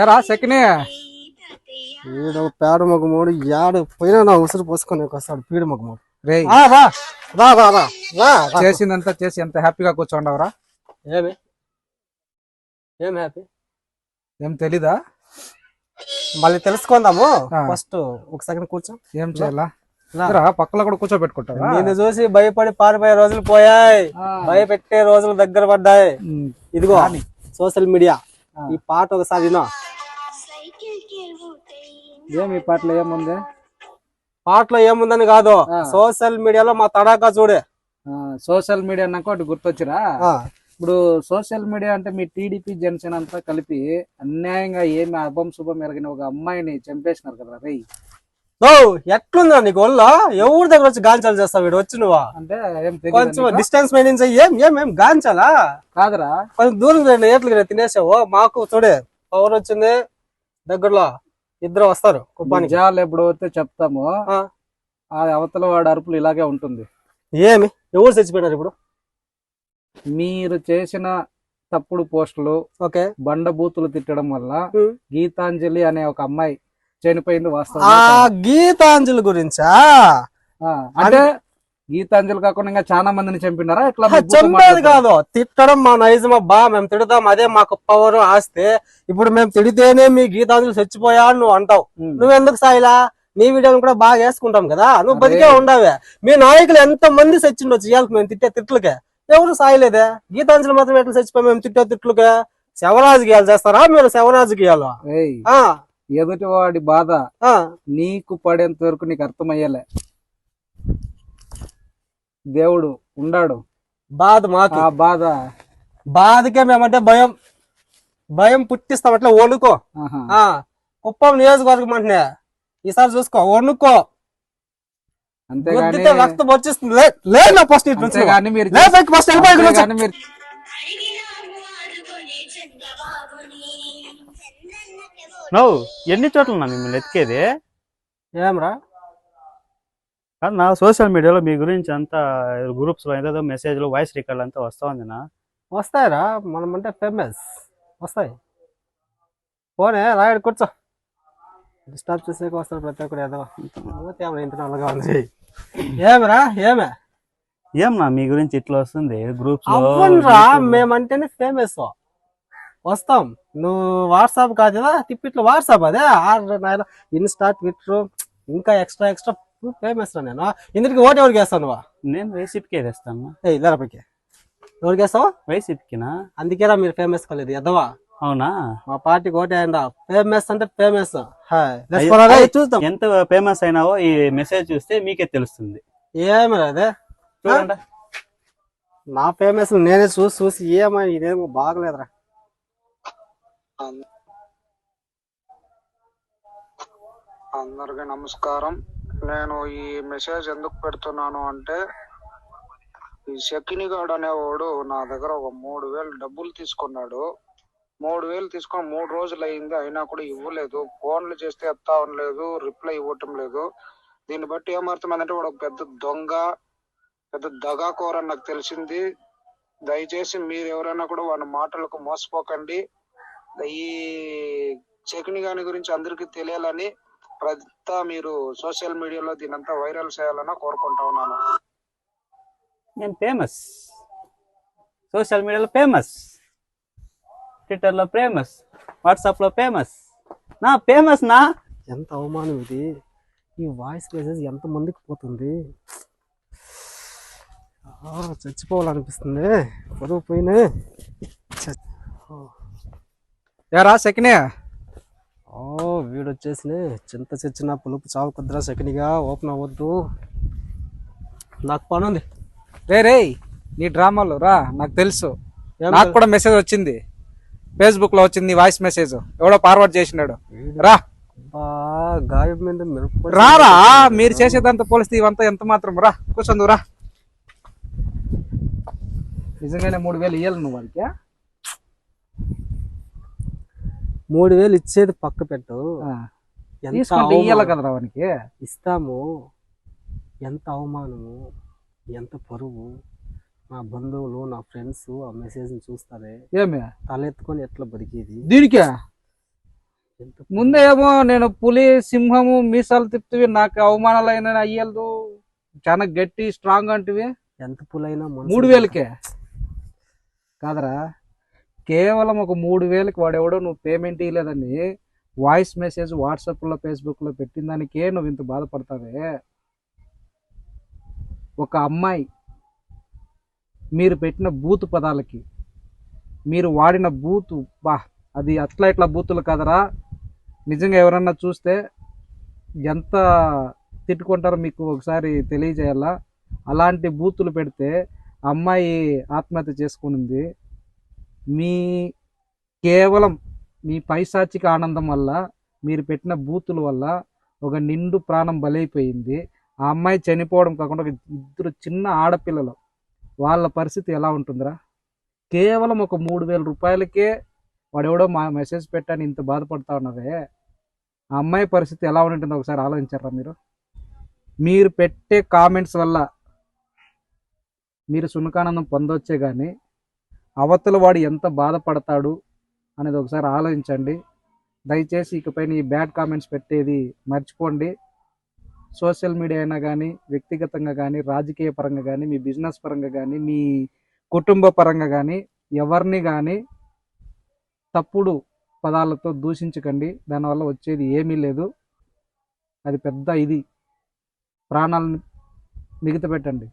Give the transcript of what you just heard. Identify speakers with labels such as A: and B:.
A: ఏరా సెకండ్
B: ఈడు పేడ మగమూడు యాడు పోయినా నా ఉసురు పోసుకొని వస్తాడు పీడ మగమూడు
A: రే
B: రా రా రా రా రా రా రా.
A: చేసిందంతా చేసి ఎంత హ్యాపీగా కూర్చోండవరా
B: ఏమి? ఏం హ్యాపీ?
A: ఏం తెలీదా?
B: మళ్ళీ తెలుసుకుందాము. ఫస్ట్ ఒక సెకండ్ కూర్చో.
A: ఏం చేయాలా? పక్కలో కూడా కూర్చోబెట్టుకుంటావా?
B: నేను చూసి భయపడి పారిపోయే రోజులు పోయాయి. భయపెట్టే రోజులు దగ్గర పడ్డాయి. ఇదిగో. Social media. ఈ పాట ఒకసారి వినో.
A: ఏం ఈ పాటలో ఏముంది?
B: పాటలో ఏముందని కాదు. సోషల్ మీడియాలో మా తడాకా చూడే.
A: సోషల్ మీడియా అన్నాక ఒకటి గుర్తొచ్చిరా. ఇప్పుడు సోషల్ మీడియా అంటే మీ టీడీపీ జనసేన అంతా కలిపి అన్యాయంగా ఏమి అభం శుభం ఎరగిన ఒక అమ్మాయిని చంపేసినారు కదా రే
B: ఎట్లుందా నీకు ఒళ్ళో? ఎవరి దగ్గర వచ్చి గాంచాలు చేస్తావు వీడు? వచ్చి నువ్వా?
A: అంటే
B: కొంచెం? డిస్టెన్స్ మెయింటైన్ చెయ్యి. ఏం ఏం ఏం గాంచాలా?
A: కాదురా.
B: కొంచెం దూరం రండి ఏట్లకి తినేసావు. మాకు చూడే పవర్ వచ్చింది దగ్గరలో ఇద్దరు వస్తారు కుప్పానికి.
A: నిజాలు ఎప్పుడు వస్తే చెప్తాము.
B: ఆ.
A: అవతల వాడి అరుపులు ఇలాగే ఉంటుంది.
B: ఏమి? ఎవరు చచ్చిపోయినారు ఇప్పుడు?
A: మీరు చేసిన తప్పుడు పోస్టులు
B: ఓకే.
A: బండ బూతులు తిట్టడం వల్ల. గీతాంజలి అనే ఒక అమ్మాయి చనిపోయింది
B: ఆ
A: వాస్తవం
B: గీతాంజలి గురించా?
A: అంటే గీతాంజలి కాకుండా ఇంకా చాలా మందిని చంపినారా? ఇట్లా
B: చంపేది కాదు. తిట్టడం మా నైజం అబ్బా మేము తిడతాం. అదే మాకు పవర్ ఆస్తే. ఇప్పుడు మేము తిడితేనే మీ గీతాంజలి చచ్చిపోయా నువ్వు అంటావు. నువ్వెందుకు సాయిలా? నీ వీడియోలు కూడా బాగా వేసుకుంటాం కదా? నువ్వు బతికే ఉండవే. మీ నాయకులు ఎంత మంది చచ్చిండొచ్చు ఇవాళకి మేము తిట్టే తిట్లకే. ఎవరు సాయలేదే? గీతాంజలి మాత్రం ఎట్లా చచ్చిపోయి మేము తిట్టే తిట్లకే? శవరాజు గీయాలు చేస్తారా మీరు? శవరాజు గీయాలు
A: ఏయ్,
B: ఆ,
A: ఎదుటి వాడి బాధ నీకు పడేంత వరకు నీకు అర్థమయ్యేలే. దేవుడు ఉండాడు.
B: బాధ మాకు.
A: ఆ బాధ.
B: బాధకే మేమంటే భయం. భయం పుట్టిస్తాం అట్లా వణుకో. కుప్పం నియోజకవర్గం అంటే ఈసారి చూసుకో వణుకో.
A: అంతేగాని
B: గుద్దితే రక్తం వచ్చేస్తుంది. లే- లే నా ఫస్ట్
A: మీరు
C: నువ్వు ఎన్ని చోట్ల మిమ్మల్ని ఎతికేది?
B: ఏమ్రా?
C: నా సోషల్ మీడియాలో మీ గురించి అంతా గ్రూప్స్లో ఏదో మెసేజ్లు వాయిస్ రికార్డ్ అంతా వస్తా ఉంది నా
B: వస్తాయిరా మనం అంటే ఫేమస్ వస్తాయి. పోనే రాయడు కూర్చో. డిస్టర్బ్ చేసేకి వస్తాడు ప్రతి ఒక్కడు ఏదో. ఇంత నల్లగా ఉంది. ఏమిరా ఏమే?
C: ఏం నా మీ గురించి ఇట్లా వస్తుంది గ్రూప్స్
B: మేమంటేనే ఫేమస్ వస్తాం. నువ్వు వాట్సాప్ కాదు కదా తిప్పిట్లో వాట్సాప్ అదే? ఆర్డర్ ఇన్స్టా ట్విట్టర్ ఇంకా ఎక్స్ట్రా ఎక్స్ట్రా ఫేమస్ రా నేను. ఇందుకు ఓటు ఎవరికి వేస్తావు నువ్వు?
C: నేను వైసీపీకే తెస్తాను
B: ఏ ఎవరికి వేస్తావు?
C: వైసీపీకినా?
B: అందుకేరా మీరు ఫేమస్ కాలేదు ఎదవా?
C: అవునా?
B: మా పార్టీకి ఓటే అయ్యండా ఫేమస్ అంటే ఫేమస్.
C: అయ్యో, చూద్దాం. ఎంత ఫేమస్ అయినావో ఈ మెసేజ్ చూస్తే మీకే తెలుస్తుంది.
B: ఏమి అదే?
C: చూడండి.
B: నా ఫేమస్ నేనే చూసి చూసి ఏమో ఇదేమో బాగలేదురా.
D: అందరికీ నమస్కారం. నేను ఈ మెసేజ్ ఎందుకు పెడుతున్నాను అంటే ఈ శకినిగాడు అనేవాడు నా దగ్గర ఒక మూడు వేలు డబ్బులు తీసుకున్నాడు. మూడు వేలు తీసుకొని మూడు రోజులు అయింది అయినా కూడా ఇవ్వలేదు. ఫోన్లు చేస్తే ఎత్తా లేదు రిప్లై ఇవ్వటం లేదు. దీన్ని బట్టి ఏమర్థమైందంటే వాడు ఒక పెద్ద దొంగ పెద్ద దగాకోర అని నాకు తెలిసింది. దయచేసి మీరు ఎవరైనా కూడా వాడి మాటలకు మోసపోకండి. ఈ చెకిని గాని గురించి అందరికీ తెలియాలని ప్రతితా మీరు సోషల్ మీడియాలో దీనంతా వైరల్ చేయాలని కోరుకుంటా ఉన్నాను.
C: నేను ఫేమస్ సోషల్ మీడియాలో ఫేమస్ ట్విట్టర్లో ఫేమస్ వాట్సాప్లో ఫేమస్ నా ఫేమస్ నా?
B: ఎంత అవమానం ఇది? ఈ వాయిస్ మెసేజ్ ఎంత మందికి పోతుంది? ఆ, చచ్చిపోవాలనిపిస్తుంది. పొదువు పోయినా
A: ఏరా సెకండ్
B: ఓ వీడు వచ్చేసి చింత చచ్చిన పులుపు చావు కుద్రా సెకండ్గా ఓపెన్ అవ్వద్దు. నాకు పని ఉంది
A: రే రే నీ డ్రామాలు రా నాకు తెలుసు. నాకు కూడా మెసేజ్ వచ్చింది. ఫేస్బుక్లో వచ్చింది వాయిస్ మెసేజ్ ఎవడో ఫార్వర్డ్ చేసినాడు రా.
B: గాయం మీద
A: రారా మీరు చేసేదంతా పోలిస్తే ఇవంతా ఎంత మాత్రం రా. కూర్చొందు రా. నిజంగానే మూడు వేలు ఇయ్యాలి నువ్వు వాడికి
B: మూడు వేలు ఇచ్చేది పక్క పెట్టు. ఎంత
A: ఇయ్యాలి వానికి?
B: ఇస్తాము. ఎంత అవమానము? ఎంత పరువు? నా బంధువులు నా ఫ్రెండ్స్ ఆ మెసేజ్ చూస్తారే?
A: ఏమి?
B: తలెత్తుకొని ఎట్లా బతికేది?
A: దీనికే?
B: ఎంత
A: ముందే ఏమో నేను పులి సింహము మీసాలు తిప్పివి నాకు అవమానాలైన అయ్యలేదు. చాలా గట్టి స్ట్రాంగ్ అంటివి.
B: ఎంత పులైనా
A: మూడు వేలకే కాదరా. కేవలం ఒక మూడు వేలకు వాడెవడో నువ్వు పేమెంట్ ఇవ్వలేదని వాయిస్ మెసేజ్ వాట్సాప్లో ఫేస్బుక్లో పెట్టిన దానికే నువ్వు ఇంత బాధపడతావే. ఒక అమ్మాయి మీరు పెట్టిన బూతు పదాలకి మీరు వాడిన బూతు బా అది అట్లా ఇట్లా బూతులు కదరా. నిజంగా ఎవరన్నా చూస్తే ఎంత తిట్టుకుంటారో మీకు ఒకసారి తెలియజేయాలా? అలాంటి బూతులు పెడితే ఆ అమ్మాయి ఆత్మహత్య చేసుకునింది. మీ కేవలం మీ పైశాచిక ఆనందం వల్ల మీరు పెట్టిన బూతుల వల్ల ఒక నిండు ప్రాణం బలైపోయింది. ఆ అమ్మాయి చనిపోవడం కాకుండా ఒక ఇద్దరు చిన్న ఆడపిల్లలు వాళ్ళ పరిస్థితి ఎలా ఉంటుందిరా? కేవలం ఒక మూడు వేల రూపాయలకే వాడెవడో మా మెసేజ్ పెట్టాను ఇంత బాధపడతా ఉన్నదే ఆ అమ్మాయి పరిస్థితి ఎలా ఉంటుందో ఒకసారి ఆలోచించారా మీరు? మీరు పెట్టే కామెంట్స్ వల్ల మీరు సునకానందం పొందవచ్చే కానీ అవతల వాడు ఎంత బాధపడతాడు అనేది ఒకసారి ఆలోచించండి. దయచేసి ఇకపైన ఈ బ్యాడ్ కామెంట్స్ పెట్టేది మర్చిపోండి. సోషల్ మీడియా అయినా కానీ వ్యక్తిగతంగా కానీ రాజకీయ పరంగా కానీ మీ బిజినెస్ పరంగా కానీ మీ కుటుంబ పరంగా కానీ ఎవరిని కానీ తప్పుడు పదాలతో దూషించకండి. దానివల్ల వచ్చేది ఏమీ లేదు. అది పెద్ద ఇది. ప్రాణాలను మిగత పెట్టండి